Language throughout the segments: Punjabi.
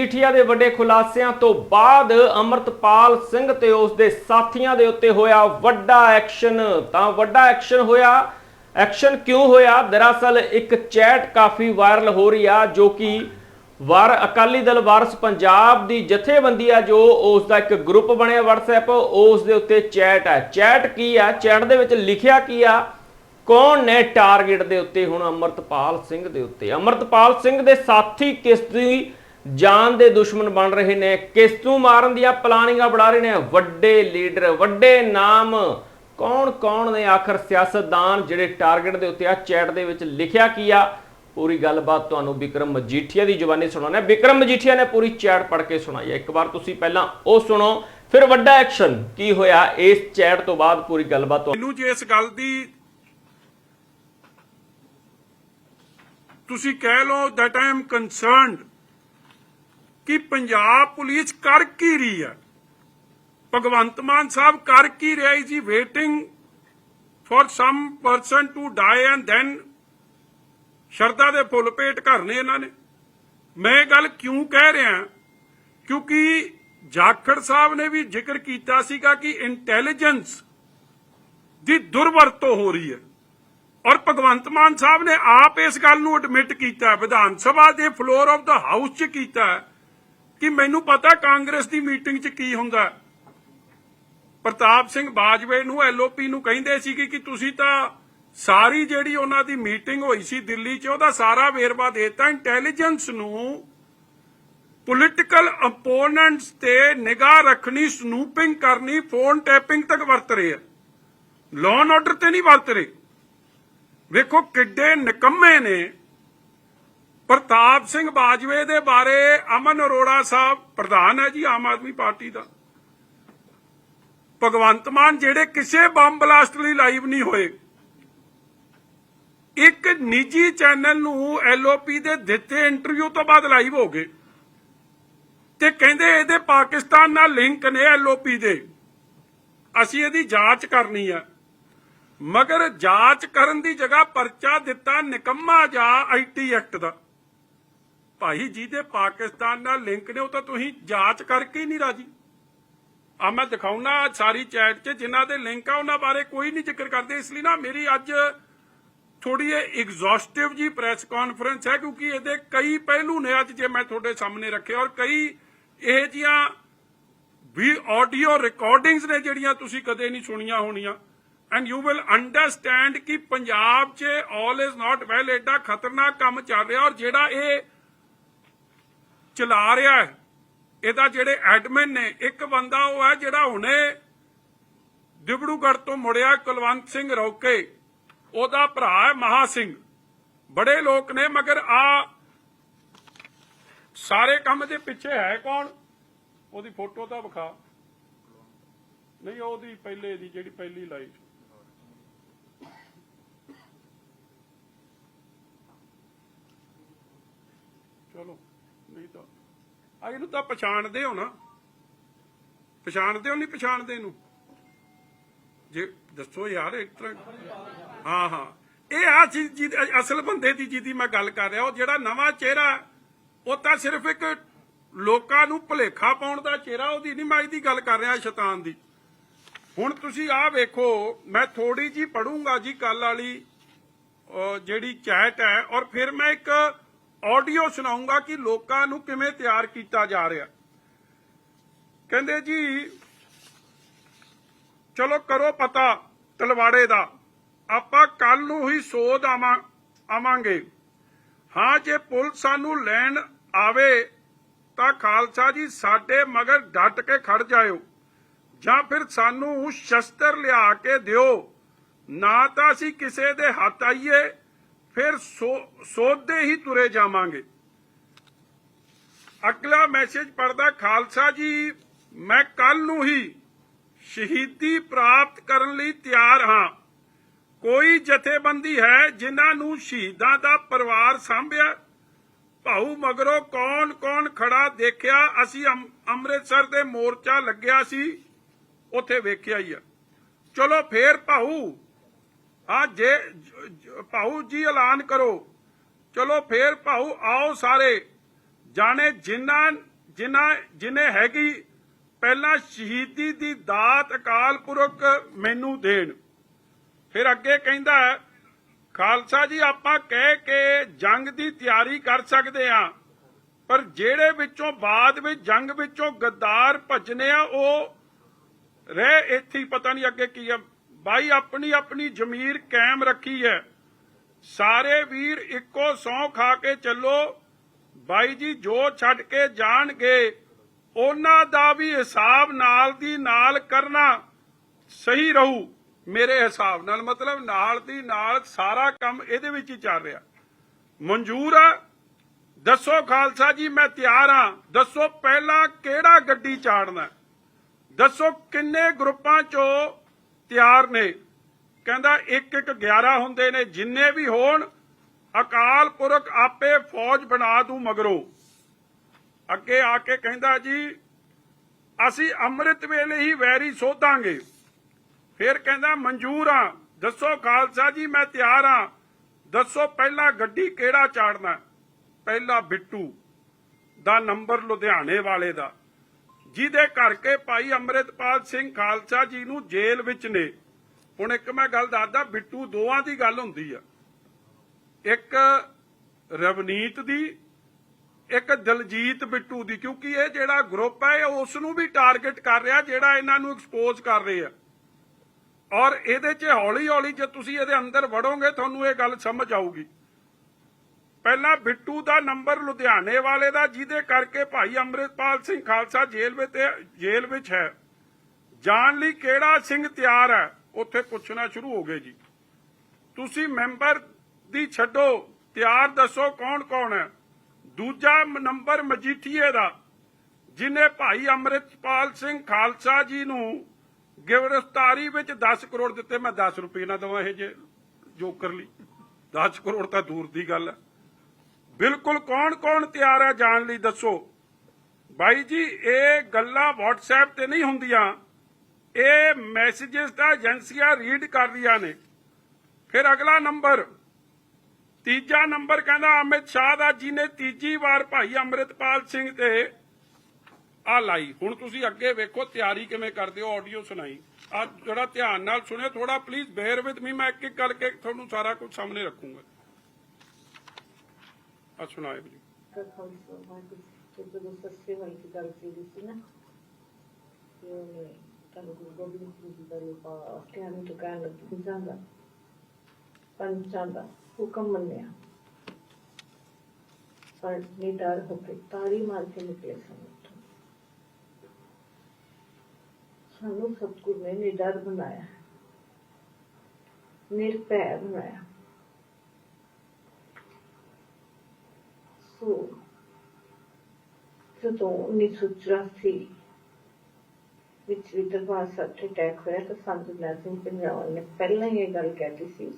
ਮਜੀਠੀਆ ਦੇ ਵੱਡੇ ਖੁਲਾਸਿਆਂ ਤੋਂ ਬਾਅਦ ਅਮਰਤਪਾਲ ਸਿੰਘ ਤੇ ਉਸ ਦੇ ਸਾਥੀਆਂ ਦੇ ਉੱਤੇ ਹੋਇਆ ਵੱਡਾ ਐਕਸ਼ਨ। ਤਾਂ ਵੱਡਾ ਐਕਸ਼ਨ ਹੋਇਆ। ਐਕਸ਼ਨ ਕਿਉਂ ਹੋਇਆ? ਦਰਅਸਲ ਇੱਕ ਚੈਟ ਕਾਫੀ ਵਾਇਰਲ ਹੋ ਰਹੀ ਆ, ਜੋ ਕਿ ਵਾਰ ਅਕਾਲੀ ਦਲ ਵਾਰਸ ਪੰਜਾਬ ਦੀ ਜਥੇਬੰਦੀ ਆ, ਜੋ ਉਸ ਦਾ ਇੱਕ ਗਰੁੱਪ ਬਣਿਆ WhatsApp, ਉਸ ਦੇ ਉੱਤੇ ਚੈਟ ਹੈ ਚੈਟ ਕੀ ਆ? ਚੈਟ ਦੇ ਵਿੱਚ ਲਿਖਿਆ ਕੀ ਆ? ਕੌਣ ਨੇ ਟਾਰਗੇਟ ਦੇ ਉੱਤੇ ਹੁਣ ਅਮਰਤਪਾਲ ਸਿੰਘ ਦੇ ਉੱਤੇ? ਅਮਰਤਪਾਲ ਸਿੰਘ ਦੇ ਸਾਥੀ ਕਿਸ ਦੀ ਜਾਨ ਦੇ ਦੁਸ਼ਮਣ ਬਣ ਰਹੇ ਨੇ। ਕਿਸ ਨੂੰ ਮਾਰਨ ਦੀਆਂ ਪਲਾਨਿੰਗਾਂ ਬਣਾ ਰਹੇ ਨੇ। ਵੱਡੇ ਲੀਡਰ, ਵੱਡੇ ਨਾਮ। ਕੌਣ ਕੌਣ ਨੇ ਆਖਰ ਸਿਆਸਤਦਾਨ ਜਿਹੜੇ ਟਾਰਗੇਟ ਦੇ ਉੱਤੇ ਆ? ਚੈਟ ਦੇ ਵਿੱਚ ਲਿਖਿਆ ਕੀ ਆ? ਪੂਰੀ ਗੱਲਬਾਤ ਤੁਹਾਨੂੰ ਵਿਕਰਮ ਮਜੀਠੀਆ ਦੀ ਜ਼ੁਬਾਨੀ ਸੁਣਾਉਣਾ ਹੈ ਵਿਕਰਮ ਮਜੀਠੀਆ ਨੇ ਪੂਰੀ ਚੈਟ ਪੜ੍ਹ ਕੇ ਸੁਣਾਈ ਹੈ ਇੱਕ ਵਾਰ ਤੁਸੀਂ ਪਹਿਲਾਂ ਉਹ ਸੁਣੋ। ਫਿਰ ਵੱਡਾ ਐਕਸ਼ਨ ਕੀ ਹੋਇਆ? ਇਸ ਚੈਟ ਤੋਂ ਬਾਅਦ ਪੂਰੀ ਗੱਲਬਾਤ ਮੈਨੂੰ ਜੇ ਇਸ ਗੱਲ ਦੀ ਤੁਸੀਂ ਕਹਿ ਲਓ that I am concerned ਕਿ ਪੰਜਾਬ ਪੁਲਿਸ ਕਰ ਕੀ ਰਹੀ ਹੈ? ਭਗਵੰਤ ਮਾਨ ਸਾਹਿਬ ਕਰ ਕੀ ਰਿਹਾ is he waiting for some person to die and then Sharda ਦੇ ਫੁੱਲ ਪੇਟ ਕਰਨੇ ਇਹਨਾਂ ਨੇ। ਮੈਂ ਇਹ ਗੱਲ ਕਿਉਂ ਕਹਿ ਰਿਹਾ? ਕਿਉਂਕਿ ਜਾਖੜ ਸਾਹਿਬ ਨੇ ਵੀ ਜ਼ਿਕਰ ਕੀਤਾ ਸੀਗਾ ਕਿ ਇੰਟੈਲੀਜੈਂਸ ਦੀ ਦੁਰਵਰਤੋਂ ਹੋ ਰਹੀ ਹੈ। ਔਰ ਭਗਵੰਤ ਮਾਨ ਸਾਹਿਬ ਨੇ ਆਪ ਇਸ ਗੱਲ ਨੂੰ ਐਡਮਿਟ ਕੀਤਾ ਵਿਧਾਨ ਸਭਾ ਦੇ ਫਲੋਰ ਆਫ ਦਾ ਹਾਊਸ 'ਚ ਕੀਤਾ ਕਿ ਮੈਨੂੰ ਪਤਾ ਕਾਂਗਰਸ ਦੀ ਮੀਟਿੰਗ 'ਚ ਕੀ ਹੁੰਦਾ। ਪ੍ਰਤਾਪ ਸਿੰਘ ਬਾਜਵੇ ਨੂੰ ਐਲਓਪੀ ਨੂੰ ਕਹਿੰਦੇ ਸੀ ਕਿ ਤੁਸੀਂ ਤਾਂ ਸਾਰੀ ਜਿਹੜੀ ਉਹਨਾਂ ਦੀ ਮੀਟਿੰਗ ਹੋਈ ਸੀ ਦਿੱਲੀ 'ਚ, ਉਹਦਾ ਸਾਰਾ ਵੇਰਵਾ ਦੇਤਾ। ਇੰਟੈਲੀਜੈਂਸ ਨੂੰ ਪੋਲਿਟੀਕਲ ਅਪੋਨੈਂਟਸ ਤੇ ਨਿਗਾਹ ਰੱਖਣੀ, ਸਨੂਪਿੰਗ ਕਰਨੀ, ਫੋਨ ਟੈਪਿੰਗ ਤੱਕ ਵਰਤ ਰਹੇ ਆ। ਲਾਅ ਐਂਡ ਆਰਡਰ ਤੇ ਨਹੀਂ ਵਰਤ ਰਹੇ। ਵੇਖੋ ਕਿੱਡੇ ਨਿਕੰਮੇ ਨੇ। ਪ੍ਰਤਾਪ ਸਿੰਘ ਬਾਜਵੇ ਦੇ ਬਾਰੇ ਅਮਨ ਅਰੋੜਾ ਸਾਹਿਬ ਪ੍ਰਧਾਨ ਹੈ ਜੀ, ਆਮ ਆਦਮੀ ਪਾਰਟੀ ਦਾ। ਭਗਵੰਤ ਮਾਨ ਜਿਹੜੇ ਕਿਸੇ ਬੰਬ ਬਲਾਸਟ ਲਈ ਲਾਈਵ ਨਹੀਂ ਹੋਏ, ਇੱਕ ਨਿੱਜੀ ਚੈਨਲ ਨੂੰ ਐਲਓਪੀ ਦੇ ਦਿੱਤੇ ਇੰਟਰਵਿਊ ਤੋਂ ਬਾਅਦ ਲਾਈਵ ਹੋ ਗਏ ਤੇ ਕਹਿੰਦੇ ਇਹਦੇ ਪਾਕਿਸਤਾਨ ਨਾਲ ਲਿੰਕ ਨੇ ਐਲਓਪੀ ਦੇ। ਅਸੀਂ ਇਹਦੀ ਜਾਂਚ ਕਰਨੀ ਆ। ਮਗਰ ਜਾਂਚ ਕਰਨ ਦੀ ਜਗ੍ਹਾ ਪਰਚਾ ਦਿੱਤਾ ਨਿਕੰਮਾ ਜਾ ਆਈਟੀ ਐਕਟ ਦਾ। ਭਾਈ ਜਿਹਦੇ ਪਾਕਿਸਤਾਨ ਨਾਲ ਲਿੰਕ ਨੇ, ਉਹ ਤਾਂ ਤੁਸੀਂ ਜਾਂਚ ਕਰਕੇ ਹੀ ਨਹੀਂ ਰਾਜੀ। ਆ ਮੈਂ ਦਿਖਾਉਣਾ ਸਾਰੀ ਚੈਟ 'ਚ, ਜਿਨ੍ਹਾਂ ਦੇ ਲਿੰਕ ਆ, ਉਹਨਾਂ ਬਾਰੇ ਕੋਈ ਨਹੀਂ ਜ਼ਿਕਰ ਕਰਦੇ। ਇਸ ਲਈ ਨਾ ਮੇਰੀ ਅੱਜ ਥੋੜੀ ਇਹ ਐਗਜ਼ੌਸਟਿਵ ਜੀ ਪ੍ਰੈਸ ਕਾਨਫਰੰਸ ਹੈ, ਕਿਉਂਕਿ ਇਹਦੇ ਕਈ ਪਹਿਲੂ ਨੇ ਅੱਜ ਜੇ ਮੈਂ ਤੁਹਾਡੇ ਸਾਹਮਣੇ ਰੱਖੇ, ਔਰ ਕਈ ਇਹ ਜੀਆਂ ਵੀ ਆਡੀਓ ਰਿਕਾਰਡਿੰਗਸ ਨੇ ਜਿਹੜੀਆਂ ਤੁਸੀਂ ਕਦੇ ਨਹੀਂ ਸੁਣੀਆਂ ਹੋਣੀਆਂ। ਐਂਡ ਯੂ ਵਿਲ ਅੰਡਰਸਟੈਂਡ ਕਿ ਪੰਜਾਬ 'ਚ ਆਲ ਇਜ਼ ਨਾਟ ਵੈਲ ਐਡਾ ਖਤਰਨਾਕ ਕੰਮ ਚੱਲ ਰਿਹਾ, ਔਰ ਜਿਹੜਾ ਇਹ ਚਲਾ ਰਿਹਾ ਹੈ। ਇਹਦਾ ਜਿਹੜੇ ਐਡਮਿਨ ਨੇ, ਇੱਕ ਬੰਦਾ ਉਹ ਹੈ ਜਿਹੜਾ ਹੁਣੇ ਡਿਬੜੂਗੜ੍ਹ ਤੋਂ ਮੁੜਿਆ ਕੁਲਵੰਤ ਸਿੰਘ ਰੌਕੇ। ਉਹਦਾ ਭਰਾ ਹੈ ਮਹਾ ਸਿੰਘ। ਬੜੇ ਲੋਕ ਨੇ, ਮਗਰ ਆ ਸਾਰੇ ਕੰਮ ਦੇ ਪਿੱਛੇ ਹੈ ਕੌਣ? ਉਹਦੀ ਫੋਟੋ ਤਾਂ ਵਿਖਾ। ਨਹੀਂ, ਉਹਦੀ ਪਹਿਲੇ ਦੀ ਜਿਹੜੀ ਪਹਿਲੀ ਲਾਈ ਚਲੋ ਨਹੀਂ ਤਾਂ। ਆ ਇਹਨੂੰ ਤਾਂ ਪਛਾਣਦੇ ਹੋ ਨਾ। ਪਛਾਣਦੇ ਹੋ ਨਹੀਂ ਪਛਾਣਦੇ ਇਹਨੂੰ? ਜੇ ਦੱਸੋ ਯਾਰ, ਇੱਕ ਤਰ੍ਹਾਂ ਹਾਂ ਹਾਂ। ਇਹ ਆ ਚੀਜ਼ ਜਿਹਦੀ- ਅਸਲ ਬੰਦੇ ਦੀ ਜਿਹਦੀ ਮੈਂ ਗੱਲ ਕਰ ਰਿਹਾ, ਉਹ ਜਿਹੜਾ ਨਵਾਂ ਚਿਹਰਾ, ਉਹ ਤਾਂ ਸਿਰਫ ਇੱਕ ਲੋਕਾਂ ਨੂੰ ਭੁਲੇਖਾ ਪਾਉਣ ਦਾ ਚਿਹਰਾ, ਉਹਦੀ ਨਹੀਂ ਮੈਂ ਇਹਦੀ ਗੱਲ ਕਰ ਰਿਹਾ ਸ਼ੈਤਾਨ ਦੀ। ਹੁਣ ਤੁਸੀਂ ਆਹ ਵੇਖੋ, ਮੈਂ ਥੋੜੀ ਜੀ ਪੜੂੰਗਾ ਜੀ ਕੱਲ ਵਾਲੀ ਜਿਹੜੀ ਚੈਟ ਹੈ, ਔਰ ਫਿਰ ਮੈਂ ਇੱਕ ਆਡੀਓ ਸੁਣਾਉਂਗਾ ਕਿ ਲੋਕਾਂ ਨੂੰ ਕਿਵੇਂ ਤਿਆਰ ਕੀਤਾ ਜਾ ਰਿਹਾ। ਕਹਿੰਦੇ ਜੀ, ਚਲੋ ਕਰੋ ਪਤਾ ਤਲਵਾੜੇ ਦਾ। ਆਪਾਂ ਕੱਲ ਨੂੰ ਹੀ ਸੋਧ ਆਵਾਂ, ਆਵਾਂਗੇ। ਹਾਂ, ਜੇ ਪੁਲਿਸ ਸਾਨੂੰ ਲੈਣ ਆਵੇ ਤਾਂ ਖਾਲਸਾ ਜੀ ਸਾਡੇ ਮਗਰ ਡਟ ਕੇ ਖੜ ਜਾਇਓ। ਜਾਂ ਫਿਰ ਸਾਨੂੰ ਸ਼ਸਤਰ ਲਿਆ ਕੇ ਦਿਓ। ਨਾ ਤਾਂ ਅਸੀਂ ਕਿਸੇ ਦੇ ਹੱਥ ਆਈਏ ਫਿਰ ਸੋ- ਸੋਧਦੇ ਹੀ ਤੁਰੇ ਜਾਵਾਂਗੇ। ਅਗਲਾ ਮੈਸੇਜ ਪੜਦਾ ਖਾਲਸਾ ਜੀ, ਮੈਂ ਕੱਲ ਨੂੰ ਹੀ ਸ਼ਹੀਦੀ ਪ੍ਰਾਪਤ ਕਰਨ ਲਈ ਤਿਆਰ ਹਾਂ। ਕੋਈ ਜਥੇਬੰਦੀ ਹੈ ਜਿਨ੍ਹਾਂ ਨੂੰ ਸ਼ਹੀਦਾਂ ਦਾ ਪਰਿਵਾਰ ਸਾਂਭਿਆ? ਭਾਊ ਮਗਰੋਂ ਕੌਣ ਕੌਣ ਖੜਾ ਦੇਖਿਆ? ਅਸੀਂ ਅੰਮ੍ਰਿਤਸਰ ਦੇ ਮੋਰਚਾ ਲੱਗਿਆ ਸੀ, ਉੱਥੇ ਵੇਖਿਆ ਹੀ ਆ। ਚਲੋ ਫੇਰ ਭਾਊ ਆ ਜੇ ਜ- ਜੀ ਐਲਾਨ ਕਰੋ। ਚਲੋ ਫੇਰ ਭਾਊ ਆਓ ਸਾਰੇ। ਜਾਣੇ ਜਿਨ੍ਹਾਂ ਜਿਨ੍ਹਾਂ ਜਿਨੇ ਹੈਗੀ, ਪਹਿਲਾਂ ਸ਼ਹੀਦੀ ਦੀ ਦਾਤ ਅਕਾਲ ਪੁਰਖ ਮੈਨੂੰ ਦੇਣ। ਫਿਰ ਅੱਗੇ ਕਹਿੰਦਾ, ਖਾਲਸਾ ਜੀ, ਆਪਾਂ ਕਹਿ ਕੇ ਜੰਗ ਦੀ ਤਿਆਰੀ ਕਰ ਸਕਦੇ ਆ। ਪਰ ਜਿਹੜੇ ਵਿੱਚੋਂ ਬਾਅਦ ਵਿੱਚ ਜੰਗ ਵਿੱਚੋਂ ਗੱਦਾਰ ਭੱਜਨੇ ਆ, ਉਹ ਰਹਿ ਇੱਥੇ ਪਤਾ ਨਹੀਂ ਅੱਗੇ ਕੀ ਆ। ਬਾਈ, ਆਪਣੀ ਆਪਣੀ ਜ਼ਮੀਰ ਕਾਇਮ ਰੱਖੀ ਹੈ। ਸਾਰੇ ਵੀਰ ਇੱਕੋ ਸੌ ਖਾ ਕੇ ਚੱਲੋ। ਬਾਈ ਜੀ, ਜੋ ਛੱਡ ਕੇ ਜਾਣਗੇ, ਉਹਨਾਂ ਦਾ ਵੀ ਹਿਸਾਬ ਨਾਲ ਦੀ ਨਾਲ ਕਰਨਾ ਸਹੀ ਰਹੂ। ਮੇਰੇ ਹਿਸਾਬ ਨਾਲ ਮਤਲਬ ਨਾਲ ਦੀ ਨਾਲ ਸਾਰਾ ਕੰਮ ਇਹਦੇ ਵਿੱਚ ਹੀ ਚੱਲ ਰਿਹਾ। ਮਨਜ਼ੂਰ ਆ? ਦੱਸੋ ਖਾਲਸਾ ਜੀ, ਮੈਂ ਤਿਆਰ ਆ ਦੱਸੋ ਪਹਿਲਾਂ ਕਿਹੜਾ ਗੱਡੀ ਚਾੜਨਾ? ਦੱਸੋ ਕਿੰਨੇ ਗਰੁੱਪਾਂ ਚੋਂ ਤਿਆਰ ਨੇ। ਕਹਿੰਦਾ ਇੱਕ ਇੱਕ 11 ਹੁੰਦੇ ਨੇ, ਜਿੰਨੇ ਵੀ ਹੋਣ, ਅਕਾਲ ਪੁਰਖ ਆਪੇ ਫੌਜ ਬਣਾ ਦੂ ਮਗਰੋਂ। ਅੱਗੇ ਆ ਕੇ ਕਹਿੰਦਾ ਜੀ, ਅਸੀਂ ਅੰਮ੍ਰਿਤ ਵੇਲੇ ਹੀ ਵੈਰੀ ਸੋਧਾਂਗੇ। ਫਿਰ ਕਹਿੰਦਾ ਮਨਜ਼ੂਰ ਆ। ਦੱਸੋ ਖਾਲਸਾ ਜੀ, ਮੈਂ ਤਿਆਰ ਆ। ਦੱਸੋ ਪਹਿਲਾ ਗੱਡੀ ਕਿਹੜਾ ਚਾੜਨਾ ਪਹਿਲਾ ਬਿੱਟੂ, ਦਾ ਨੰਬਰ ਲੁਧਿਆਣੇ ਵਾਲੇ ਦਾ। ਜਿਹਦੇ ਕਰਕੇ ਭਾਈ ਅੰਮ੍ਰਿਤਪਾਲ ਸਿੰਘ ਖਾਲਸਾ ਜੀ ਨੂੰ ਜੇਲ੍ਹ ਵਿੱਚ ਨੇ। ਹੁਣ ਇੱਕ ਮੈਂ ਗੱਲ ਦੱਸਦਾ, ਬਿੱਟੂ ਦੋਵਾਂ ਦੀ ਗੱਲ ਹੁੰਦੀ ਆ। ਇੱਕ ਰਵਨੀਤ ਦੀ, ਇੱਕ ਦਲਜੀਤ ਬਿੱਟੂ ਦੀ, ਕਿਉਂਕਿ ਇਹ ਜਿਹੜਾ ਗਰੁੱਪ ਹੈ ਇਹ ਉਸ ਨੂੰ ਵੀ ਟਾਰਗੇਟ ਕਰ ਰਿਹਾ, ਜਿਹੜਾ ਇਹਨਾਂ ਨੂੰ ਐਕਸਪੋਜ਼ ਕਰ ਰਿਹਾ ਔਰ ਇਹਦੇ 'ਚ ਹੌਲੀ ਹੌਲੀ ਜੇ ਤੁਸੀਂ ਇਹਦੇ ਅੰਦਰ ਵੜੋਗੇ, ਤੁਹਾਨੂੰ ਇਹ ਗੱਲ ਸਮਝ ਆਊਗੀ। ਪਹਿਲਾਂ ਬਿੱਟੂ ਦਾ ਨੰਬਰ ਲੁਧਿਆਣੇ ਵਾਲੇ ਦਾ, ਜਿਹਦੇ ਕਰਕੇ ਭਾਈ ਅੰਮ੍ਰਿਤਪਾਲ ਸਿੰਘ ਖਾਲਸਾ ਜੇਲ੍ਹ ਵਿੱਚ ਜੇਲ੍ਹ ਵਿੱਚ ਹੈ। ਜਾਣ ਲਈ ਕਿਹੜਾ ਸਿੰਘ ਤਿਆਰ ਹੈ? ਉੱਥੇ ਪੁੱਛਣਾ ਸ਼ੁਰੂ ਹੋ ਗਏ ਜੀ। ਤੁਸੀਂ ਮੈਂਬਰ ਦੀ ਛੱਡੋ। ਤਿਆਰ ਦੱਸੋ ਕੌਣ ਕੌਣ ਹੈ। ਦੂਜਾ ਨੰਬਰ ਮਜੀਠੀਏ ਦਾ, ਜਿਨੇ ਭਾਈ ਅੰਮ੍ਰਿਤਪਾਲ ਸਿੰਘ ਖਾਲਸਾ ਜੀ ਨੂੰ ਗ੍ਰਿਫਤਾਰੀ ਵਿੱਚ 10 ਕਰੋੜ ਦਿੱਤੇ। ਮੈਂ 10 ਰੁਪਏ ਨਾ ਦਵਾਂ ਇਹ ਜੇ ਜੋਕਰ ਲਈ। 10 ਕਰੋੜ ਤਾਂ ਦੂਰ ਦੀ ਗੱਲ ਹੈ। ਬਿਲਕੁਲ ਕੌਣ ਕੌਣ ਤਿਆਰ ਹੈ ਜਾਣ ਲਈ ਦੱਸੋ। ਬਾਈ ਜੀ, ਇਹ ਗੱਲਾਂ WhatsApp ਤੇ ਨਹੀਂ ਹੁੰਦੀਆਂ। ਇਹ ਮੈਸੇजेस ਦਾ ਏਜੰਸੀਆਂ ਰੀਡ ਕਰ ਰਹੀਆਂ ਨੇ। ਫਿਰ ਅਗਲਾ ਨੰਬਰ। ਤੀਜਾ ਨੰਬਰ ਕਹਿੰਦਾ, ਅਮਿਤ ਸ਼ਾਹ ਦਾ ਜੀ ਨੇ ਤੀਜੀ ਵਾਰ ਭਾਈ ਅੰਮ੍ਰਿਤਪਾਲ ਸਿੰਘ ਤੇ ਆ ਲਾਈ। ਹੁਣ ਤੁਸੀਂ ਅੱਗੇ ਵੇਖੋ, ਤਿਆਰੀ ਕਿਵੇਂ ਕਰਦੇ ਹੋ ਆਡੀਓ ਸੁਣਾਈ। ਆ ਜਿਹੜਾ ਧਿਆਨ ਨਾਲ ਸੁਣਿਓ ਥੋੜਾ ਪਲੀਜ਼ ਬੇਅਰ ਵਿਦ ਮੀ ਮੈਂ ਇੱਕ ਇੱਕ ਕਰਕੇ ਤੁਹਾਨੂੰ ਸਾਰਾ ਕੁਝ ਸਾਹਮਣੇ ਰੱਖੂੰਗਾ। ਆ ਸੁਣਾਏ ਜੀ ਤਾਂ ਖਾਲਸਾ ਤੇ ਜਦੋਂ ਸੱਚੇ ਵਾਲੀ ਦੀ ਗੱਲ ਕੀਤੀ ਸੀ ਨਾ ਕਿ ਉਹਨੇ ਤੁਹਾਨੂੰ ਗੁਰੂ ਗੋਬਿੰਦ ਸਿੰਘ ਜੀ ਦਾ ਲੋਪਾ ਆਖਿਆ ਨੂੰ ਤਾਂ ਲੱਗੀ ਜਾਂਦਾ ਪੰਚਾਂ ਦਾ ਹੁਕਮ ਮੰਨਿਆ ਪਰ ਨਿਡਰ ਹੋ ਕੇ ਤਾੜੀ ਮਾਰ ਕੇ ਨਿਕਲੇ ਸਨ ਸਾਨੂੰ ਸਤਿਗੁਰ ਨੇ ਨਿਡਰ ਬਣਾਇਆ ਨਿਰਭੈ ਬਣਾਇਆ ਸੋ ਜਦੋਂ 1984 ਵਿੱਚ ਵੀ ਦਰਬਾਰ ਸਾਹਿਬ ਤੇ ਅਟੈਕ ਹੋਇਆ ਤਾਂ ਸੰਤ ਜਰਨੈਲ ਪੰਜਾਬ ਨੇ ਪਹਿਲਾਂ ਹੀ ਇਹ ਗੱਲ ਕਹਿਤੀ ਸੀ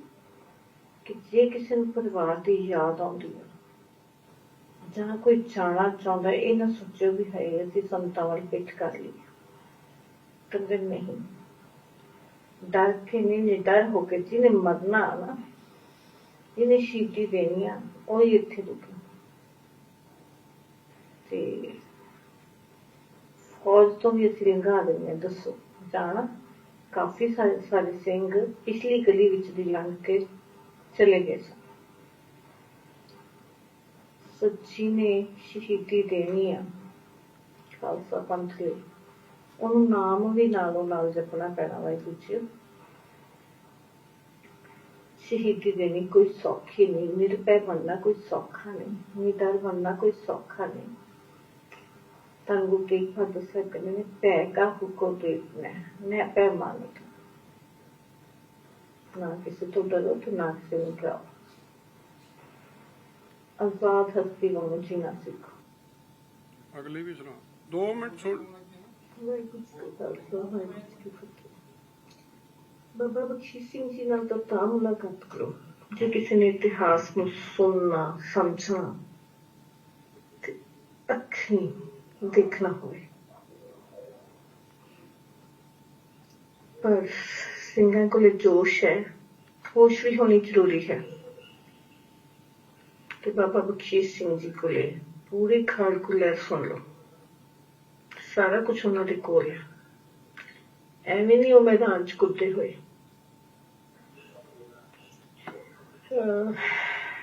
ਕਿ ਜੇ ਕਿਸੇ ਨੂੰ ਪਰਿਵਾਰ ਦੀ ਯਾਦ ਆਉਂਦੀ ਹੈ ਜਾਂ ਕੋਈ ਜਾਣਾ ਚਾਹੁੰਦਾ ਇਹ ਨਾ ਸੋਚੋ ਵੀ ਹੈ ਅਸੀਂ ਸੰਤਾਂ ਵੱਲ ਪਿੱਠ ਕਰ ਲਈ ਕਹਿੰਦੇ ਨਹੀਂ। ਡਰ ਕੇ ਨਹੀਂ ਨਿਡਰ ਹੋ ਕੇ ਜਿਹਨੇ ਮਰਨਾ ਨਾ, ਜਿਹਨੇ ਸ਼ਹੀਦੀ ਦੇਣੀ ਆ ਉਹ ਹੀ ਇੱਥੇ ਰੁਕੇ। ਤੇ ਫੌਜ ਤੋਂ ਵੀ ਅਸੀਂ ਆ ਦਿੰਦੇ ਹਾਂ ਦੱਸੋ। ਜਾਣਾ। ਕਾਫੀ ਸਾਰੇ ਸਾਰੇ ਸਿੰਘ ਪਿਛਲੀ ਗਲੀ ਵਿੱਚ ਦੀ ਲੰਘ ਕੇ ਚਲੇ ਗਏ ਸਨ। ਸੱਚੀ ਨੇ ਸ਼ਹੀਦੀ ਦੇਣੀ ਆ, ਖਾਲਸਾ ਪੰਥ ਲਈ। ਉਹਨੂੰ ਨਾਮ ਵੀ ਨਾਲੋਂ ਨਾਲ ਜਪਣਾ ਪੈਣਾ ਵਾਹਿਗੁਰੂ ਜੀ। ਸ਼ਹੀਦੀ ਦੇਣੀ ਕੋਈ ਸੌਖੀ ਨਹੀਂ, ਨਿਰਭੈ ਬਣਨਾ ਕੋਈ ਸੌਖਾ ਨਹੀਂ, ਨਿਡਰ ਬਣਨਾ ਕੋਈ ਸੌਖਾ ਨਹੀਂ। ਤੰਗੂ ਕੇ ਫਤ ਸਕਨੇ ਨੇ ਪੈ ਕਾ ਹੁਕੋ ਦੇਖਣਾ ਨੇ ਪੈ ਮਾਨਕ ਨਾ ਕਿਸੇ ਤੋਂ ਡਰੋ ਤੇ ਨਾ ਕਿਸੇ ਨੂੰ ਡਰਾਓ। ਆਜ਼ਾਦ ਹਸਤੀ ਨੂੰ ਜੀਣਾ ਸਿੱਖੋ। ਅਗਲੀ ਵੀ ਸੁਣਾ 2 ਮਿੰਟ ਫਤਿਹ। ਬਾਬਾ ਬਖਸ਼ੀ ਸਿੰਘ ਜੀ ਨਾਲ ਤਾਂ ਤਾਂ ਮੁਲਾਕਾਤ ਕਰੋ। ਜੇ ਕਿਸੇ ਨੇ ਇਤਿਹਾਸ ਨੂੰ ਸੁਣਨਾ ਸਮਝਣਾ ਅੱਖੀਂ ਦੇਖਣਾ ਹੋਵੇ। ਪਰ ਸਿੰਘਾਂ ਕੋਲੇ ਜੋਸ਼ ਹੈ ਹੋਸ਼ ਵੀ ਹੋਣੀ ਜ਼ਰੂਰੀ ਹੈ। ਤੇ ਬਾਬਾ ਬਖਸ਼ੀ ਸਿੰਘ ਜੀ ਕੋਲੇ ਪੂਰੀ ਖਾਲਕੂਲਰ ਸੁਣ ਲਓ। ਸਾਰਾ ਕੁਝ ਉਹਨਾਂ ਦੇ ਕੋਲ ਹੈ। ਐਵੇਂ ਨਹੀਂ ਉਹ ਮੈਦਾਨ ਚ ਕੁੱਤੇ ਹੋਏ। ਅਹ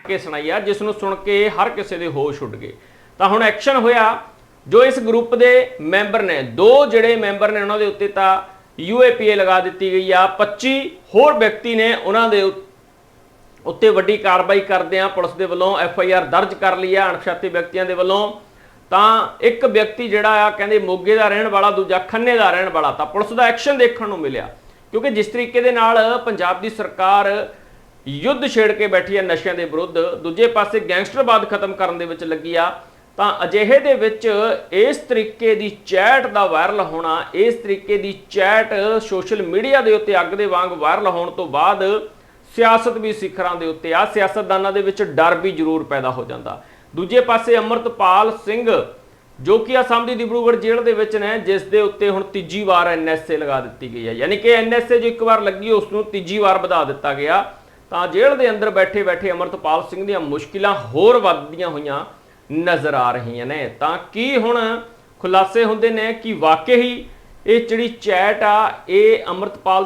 ਕੇ ਸੁਣਾਈ ਆ ਜਿਸ ਨੂੰ ਸੁਣ ਕੇ ਹਰ ਕਿਸੇ ਦੇ ਹੋਸ਼ ਉੱਡ ਗਏ। ਤਾਂ ਹੁਣ ਐਕਸ਼ਨ ਹੋਇਆ ਜੋ ਇਸ ਗਰੁੱਪ ਦੇ ਮੈਂਬਰ ਨੇ, ਦੋ ਜਿਹੜੇ ਮੈਂਬਰ ਨੇ ਉਹਨਾਂ ਦੇ ਉੱਤੇ ਤਾਂ ਯੂਏਪੀਏ ਲਗਾ ਦਿੱਤੀ ਗਈ ਆ 25 ਹੋਰ ਵਿਅਕਤੀ ਨੇ ਉਹਨਾਂ ਦੇ ਉੱਤੇ ਵੱਡੀ ਕਾਰਵਾਈ ਕਰਦੇ ਆ ਪੁਲਿਸ ਦੇ ਵੱਲੋਂ ਐਫ ਆਈ ਆਰ ਦਰਜ ਕਰ ਲਈ ਆ, ਅਣਪਛਾਤੇ ਵਿਅਕਤੀਆਂ ਦੇ ਵੱਲੋਂ। ਤਾਂ ਇੱਕ ਵਿਅਕਤੀ ਜਿਹੜਾ ਆ, ਕਹਿੰਦੇ ਮੋਗੇ ਦਾ ਰਹਿਣ ਵਾਲਾ, ਦੂਜਾ ਖੰਨੇ ਦਾ ਰਹਿਣ ਵਾਲਾ, ਤਾਂ ਪੁਲਿਸ ਦਾ ਐਕਸ਼ਨ ਦੇਖਣ ਨੂੰ ਮਿਲਿਆ। ਕਿਉਂਕਿ ਜਿਸ ਤਰੀਕੇ ਦੇ ਨਾਲ ਪੰਜਾਬ ਦੀ ਸਰਕਾਰ ਯੁੱਧ ਛੇੜ ਕੇ ਬੈਠੀ ਹੈ ਨਸ਼ਿਆਂ ਦੇ ਵਿਰੁੱਧ, ਦੂਜੇ ਪਾਸੇ ਗੈਂਗਸਟਰਵਾਦ ਖਤਮ ਕਰਨ ਦੇ ਵਿੱਚ ਲੱਗੀ ਆ। ਤਾਂ ਅਜਿਹੇ ਦੇ ਵਿੱਚ ਇਸ ਤਰੀਕੇ ਦੀ ਚੈਟ ਦਾ ਵਾਇਰਲ ਹੋਣਾ, ਇਸ ਤਰੀਕੇ ਦੀ ਚੈਟ ਸੋਸ਼ਲ ਮੀਡੀਆ ਦੇ ਉੱਤੇ ਅੱਗ ਦੇ ਵਾਂਗ ਵਾਇਰਲ ਹੋਣ ਤੋਂ ਬਾਅਦ ਸਿਆਸਤ ਵੀ ਸਿਖਰਾਂ ਦੇ ਉੱਤੇ ਆ, ਸਿਆਸਤਦਾਨਾਂ ਦੇ ਵਿੱਚ ਡਰ ਵੀ ਜ਼ਰੂਰ ਪੈਦਾ ਹੋ ਜਾਂਦਾ। ਦੂਜੇ ਪਾਸੇ ਅਮਰਤਪਾਲ ਸਿੰਘ, ਜੋ ਕਿ ਅਸਾਮ ਦੀ ਡਿਬਰੂਗੜ੍ਹ ਜੇਲ੍ਹ ਦੇ ਵਿੱਚ ਨੇ, ਜਿਸ ਦੇ ਉੱਤੇ ਹੁਣ ਤੀਜੀ ਵਾਰ ਐਨਐਸਏ ਲਗਾ ਦਿੱਤੀ ਗਈ ਹੈ। ਯਾਨੀ ਕਿ ਐਨਐਸਏ ਜੋ ਇੱਕ ਵਾਰ ਲੱਗੀ, ਉਸ ਨੂੰ ਤੀਜੀ ਵਾਰ ਵਧਾ ਦਿੱਤਾ ਗਿਆ। ਤਾਂ ਜੇਲ੍ਹ ਦੇ ਅੰਦਰ ਬੈਠੇ ਬੈਠੇ ਅਮਰਤਪਾਲ ਸਿੰਘ ਦੀਆਂ ਮੁਸ਼ਕਿਲਾਂ ਹੋਰ ਵੱਧਦੀਆਂ ਹੋਈਆਂ। ਨਜ਼ਰ ਆ ਰਹੀਆਂ ਨੇ। ਤਾਂ ਕੀ ਹੁਣ ਖੁਲਾਸੇ ਹੁੰਦੇ ਨੇ ਕਿ ਵਾਕਈ ਇਹ ਜਿਹੜੀ ਚੈਟ ਆ, ਇਹ ਅਮਰਤਪਾਲ